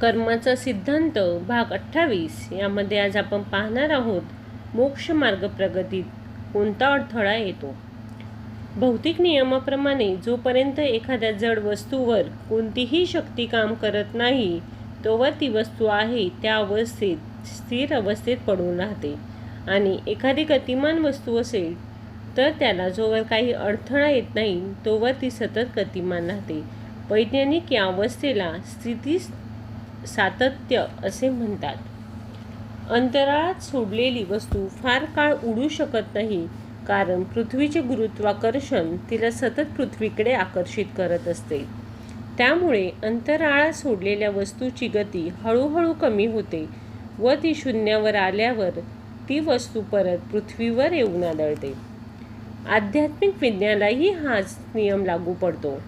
कर्माचा सिद्धांत भाग अठ्ठावीस. यामध्ये आज आपण पाहणार आहोत मोक्ष मार्ग प्रगतीत कोणता अडथळा येतो? भौतिक नियमाप्रमाणे जोपर्यंत एखाद्या जड वस्तूवर कोणतीही शक्ती काम करत नाही तोवर ती वस्तू आहे त्या अवस्थेत स्थिर अवस्थेत पडून राहते. आणि एखादी गतिमान वस्तू असेल तर त्याला जोवर काही अडथळा येत नाही तोवर ती सतत गतिमान राहते. वैज्ञानिक या अवस्थेला स्थिती सातत्य असे म्हणतात. अंतराळात सोडलेली वस्तू फार काळ उडू शकत नाही कारण पृथ्वीचे गुरुत्वाकर्षण तिला सतत पृथ्वीकडे आकर्षित करत असते. त्यामुळे अंतराळात सोडलेल्या वस्तूची गती हळूहळू कमी होते व ती शून्यावर आल्यावर ती वस्तू परत पृथ्वीवर येऊन आदळते. आध्यात्मिक विज्ञानालाही हाच नियम लागू पडतो.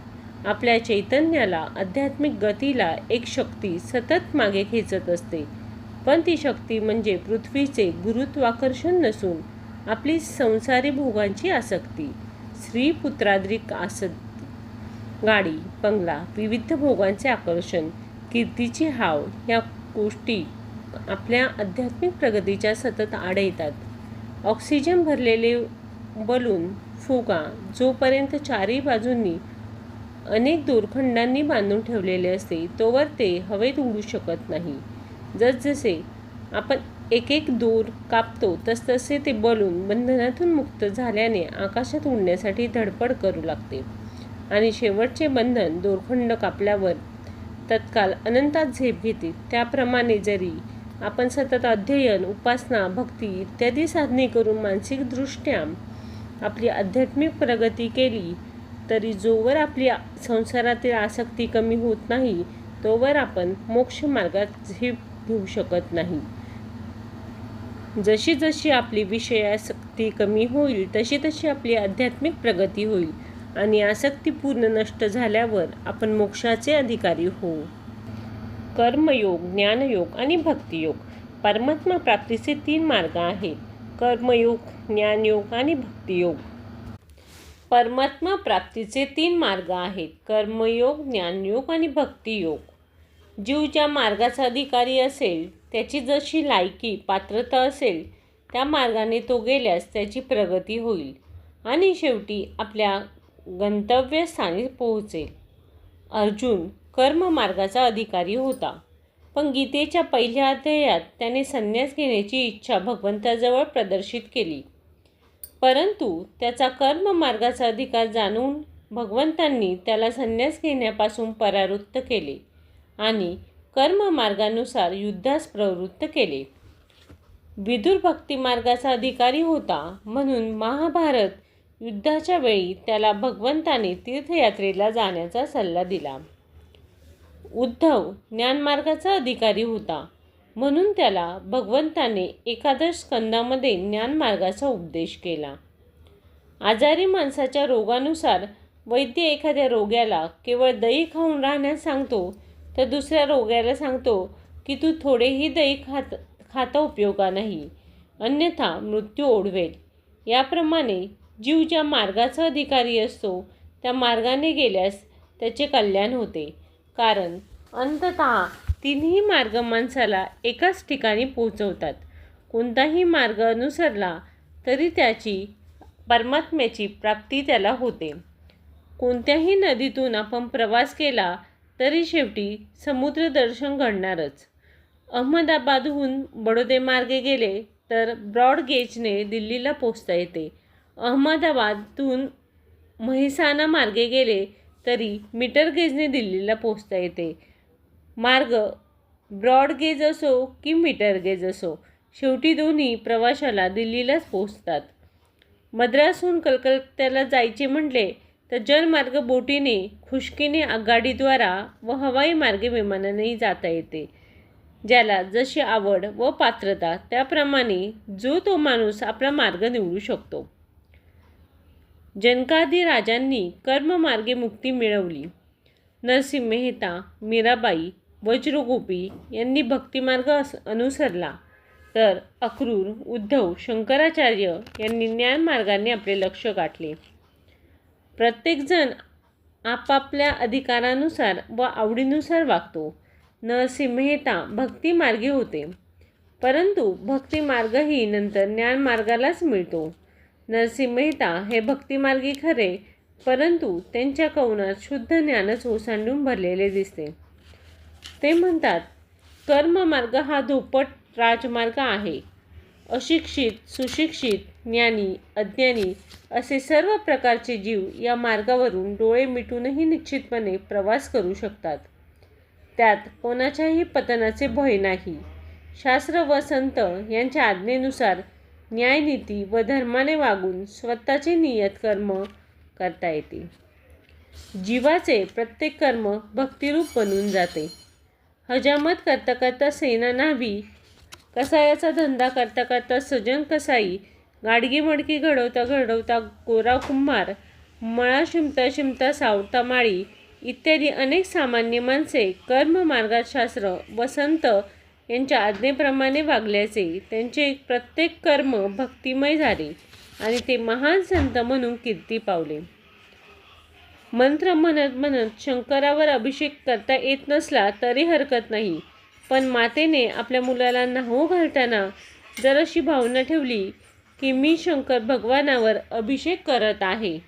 आपल्या चैतन्याला आध्यात्मिक गतीला एक शक्ती सतत मागे खेचत असते. पण ती शक्ती म्हणजे पृथ्वीचे गुरुत्वाकर्षण नसून आपली संसारी भोगांची आसक्ती. श्रीपुत्राद्रिक आसत आसक्ती. गाडी बंगला विविध भोगांचे आकर्षण कीर्तीची हाव या गोष्टी आपल्या आध्यात्मिक प्रगतीच्या सतत आड येतात. ऑक्सिजन भरलेले बलून फुगा जोपर्यंत चारही बाजूंनी अनेक दोरखंडांनी बांधून ठेवलेले असते तोवर ते हवेत उडू शकत नाही. जसजसे आपण एक एक दोर कापतो तसतसे ते बलून बंधनातून मुक्त झाल्याने आकाशात उडण्यासाठी धडपड करू लागते. आणि शेवटचे बंधन दोरखंड कापल्यावर तत्काल अनंतात झेप घेते. त्याप्रमाणे जरी आपण सतत अध्ययन उपासना भक्ती इत्यादी साधने करून मानसिकदृष्ट्या आपली आध्यात्मिक प्रगती केली तरी जोवर आपली संसारातील आसक्ती कमी होत नाही तोवर आपण मोक्ष मार्गात झेप घेऊ शकत नाही. जशी जशी आपली विषयासक्ती कमी होईल तशी तशी आपली आध्यात्मिक प्रगती होईल आणि आसक्ती पूर्ण नष्ट झाल्यावर आपण मोक्षाचे अधिकारी होऊ. कर्मयोग ज्ञानयोग आणि भक्तियोग परमात्मा प्राप्तीचे तीन मार्ग आहेत. कर्मयोग ज्ञानयोग आणि भक्तियोग. परमात्मा प्राप्तीचे तीन मार्ग आहेत. कर्मयोग ज्ञानयोग आणि भक्तियोग. जीव ज्या मार्गाचा अधिकारी असेल त्याची जशी लायकी पात्रता असेल त्या मार्गाने तो गेल्यास त्याची प्रगती होईल आणि शेवटी आपल्या गंतव्यस्थानी पोहोचेल. अर्जुन कर्ममार्गाचा अधिकारी होता. पण गीतेच्या पहिल्या अध्यायात त्याने संन्यास घेण्याची इच्छा भगवंताजवळ प्रदर्शित केली. परंतु त्याचा कर्ममार्गाचा अधिकार जाणून भगवंतांनी त्याला संन्यास घेण्यापासून परावृत्त केले आणि कर्ममार्गानुसार युद्धास प्रवृत्त केले. विदुर भक्तिमार्गाचा अधिकारी होता म्हणून महाभारत युद्धाच्या वेळी त्याला भगवंताने तीर्थयात्रेला जाण्याचा सल्ला दिला. उद्धव ज्ञानमार्गाचा अधिकारी होता. म्हणून त्याला भगवंताने एकादश स्कंदामध्ये ज्ञानमार्गाचा उपदेश केला. आजारी माणसाच्या रोगानुसार वैद्य एखाद्या रोग्याला केवळ दही खाऊन राहण्यास सांगतो तर दुसऱ्या रोग्याला सांगतो की तू थोडेही दही खात खाता उपयोगा नाही अन्यथा मृत्यू ओढवेल. याप्रमाणे जीव ज्या मार्गाचा अधिकारी असतो त्या मार्गाने गेल्यास त्याचे कल्याण होते. कारण अंततः तिन्ही मार्ग माणसाला एकाच ठिकाणी पोहोचवतात. कोणताही मार्ग अनुसरला तरी त्याची परमात्म्याची प्राप्ती त्याला होते. कोणत्याही नदीतून आपण प्रवास केला तरी शेवटी समुद्रदर्शन घडणारच. अहमदाबादहून बडोदे मार्गे गेले तर ब्रॉड गेजने दिल्लीला पोचता येते. अहमदाबादतून म्हैसाणा मार्गे गेले तरी मीटर गेजने दिल्लीला पोचता येते. मार्ग ब्रॉड गेज असो की मीटर गेज असो शेवटी दोन्ही प्रवाशाला दिल्लीलाच पोहोचतात. मद्रासहून कलकत्त्याला जायचे म्हटले तर जलमार्ग बोटीने खुशकीने आगगाडीद्वारा व हवाई मार्गे विमानानेही जाता येते ज्याला जशी आवड व पात्रता त्याप्रमाणे जो तो माणूस आपला मार्ग निवडू शकतो. जनकादी राजांनी कर्ममार्गे मुक्ती मिळवली. नरसिंह मेहता मीराबाई वज्रगोपी यांनी भक्तिमार्ग अस अनुसरला. तर अक्रूर उद्धव शंकराचार्य यांनी ज्ञानमार्गाने आपले लक्ष गाठले. प्रत्येकजण आपापल्या अधिकारानुसार व आवडीनुसार वागतो. नरसिंह मेहता भक्तिमार्गी होते. परंतु भक्तिमार्गही नंतर ज्ञानमार्गालाच मिळतो. नरसिंह मेहता हे भक्तिमार्गी खरे परंतु त्यांच्या कवनात शुद्ध ज्ञानच ओसांडून भरलेले दिसते. ते म्हणतात कर्ममार्ग हा धोपट राजमार्ग आहे. अशिक्षित सुशिक्षित ज्ञानी अज्ञानी असे सर्व प्रकारचे जीव या मार्गावरून डोळे मिटूनही निश्चितपणे प्रवास करू शकतात. त्यात कोणाच्याही पतनाचे भय नाही. शास्त्र व संत यांच्या आज्ञेनुसार न्यायनीती व धर्माने वागून स्वतःचे नियत कर्म करता येते. जीवाचे प्रत्येक कर्म भक्तिरूप बनून जाते. हजामत करता करता सेना न्हावी. कसायाचा धंदा करता करता सजन कसाई. गाडगी मडकी घडवता घडवता गोरा कुंभार मळा शिमता शिमता सावता माळी. इत्यादी अनेक सामान्य माणसे कर्ममार्गात शास्त्र व संत यांच्या आज्ञेप्रमाणे वागल्याचे. त्यांचे प्रत्येक कर्म भक्तिमय झाले आणि ते महान संत म्हणून कीर्ती पावले. मंत्र म्हणत म्हणत शंकरावर अभिषेक करता येत नसला तरी हरकत नाही. पण मातेने आपल्या मुलाला नाहू घालताना जर अशी भावना ठेवली की मी शंकर भगवानावर अभिषेक करत आहे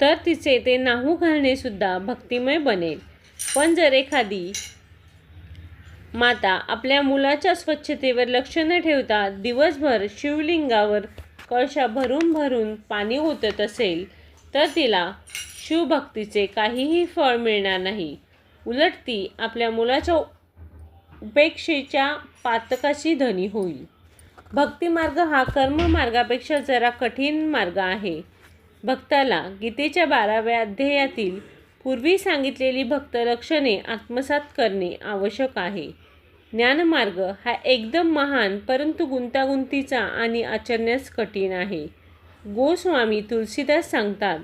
तर तिचे ते नाहू घालणेसुद्धा भक्तिमय बनेल. पण जर एखादी माता आपल्या मुलाच्या स्वच्छतेवर लक्ष न ठेवता दिवसभर शिवलिंगावर कळशा भरून भरून पाणी ओतत असेल तर तिला शिवभक्तीचे काहीही फळ मिळणार नाही. उलट ती आपल्या मुलाच्या उपेक्षेच्या पातकाची धनी होईल. भक्तिमार्ग हा कर्ममार्गापेक्षा जरा कठीण मार्ग आहे. भक्ताला गीतेच्या बाराव्या अध्यायातील पूर्वी सांगितलेली भक्त लक्षणे आत्मसात करणे आवश्यक आहे. ज्ञानमार्ग हा एकदम महान परंतु गुंतागुंतीचा आणि आचरण्यास कठीण आहे. गोस्वामी तुलसीदास सांगतात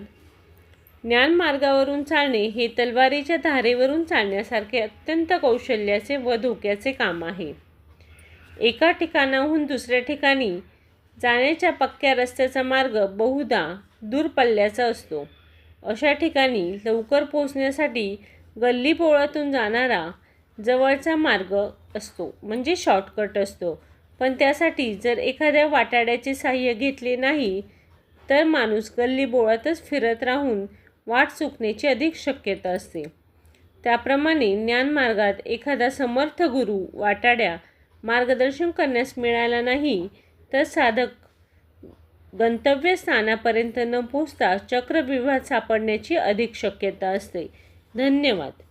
ज्ञानमार्गावरून चालणे हे तलवारीच्या धारेवरून चालण्यासारखे अत्यंत कौशल्याचे व धोक्याचे काम आहे. एका ठिकाणाहून दुसऱ्या ठिकाणी जाण्याच्या पक्क्या रस्त्याचा मार्ग बहुधा दूर पल्ल्याचा असतो. अशा ठिकाणी लवकर पोहोचण्यासाठी गल्लीपोळातून जाणारा जवळचा मार्ग असतो म्हणजे शॉर्टकट असतो. पण त्यासाठी जर एखाद्या वाटाड्याचे साह्य घेतले नाही तर माणूस गल्लीबोळातच फिरत राहून वाट चुकण्याची अधिक शक्यता असते. त्याप्रमाणे ज्ञानमार्गात एखादा समर्थ गुरु वाटाड्या मार्गदर्शन करण्यास मिळाला नाही तर साधक गंतव्यस्थानापर्यंत न पोचता चक्रव्यूहात सापडण्याची अधिक शक्यता असते. धन्यवाद.